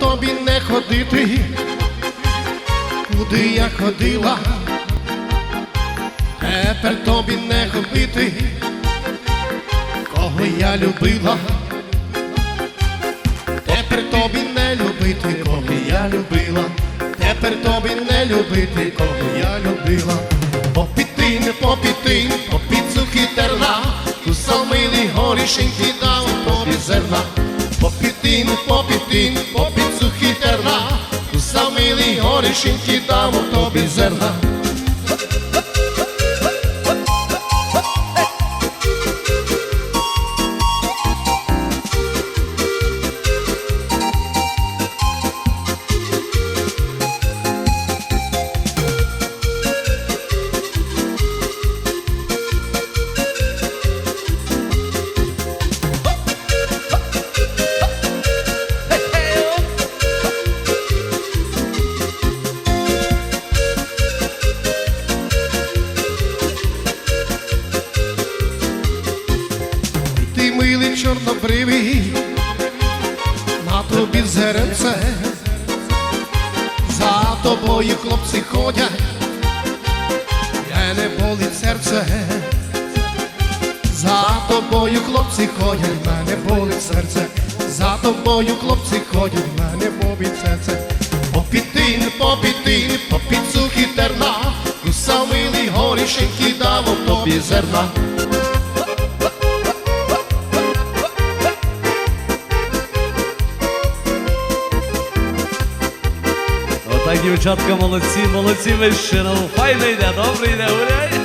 Тобі не ходити, куди я ходила, тепер тобі не ходити, кого я любила, тепер тобі не любити, кого я любила, тепер тобі не любити, кого я любила. Попіти, не попіти, попід сухі терна, кусав милий горішеньки дав тобі зерна. Попіти, не попіти, милий там дав тобі. Чорнобривий, на тобі зеренце, за тобою хлопці ходять, я не болить серце, за тобою хлопці ходять, мене болить серце, за тобою хлопці ходять, мене болить серце. Попіти, не попіти, попід сухі терна, кусав милий горішеньки дав тобі зерна. Отак, дівчатка, молодці, молодці, ви ще файно йде, добре йде, гуляй.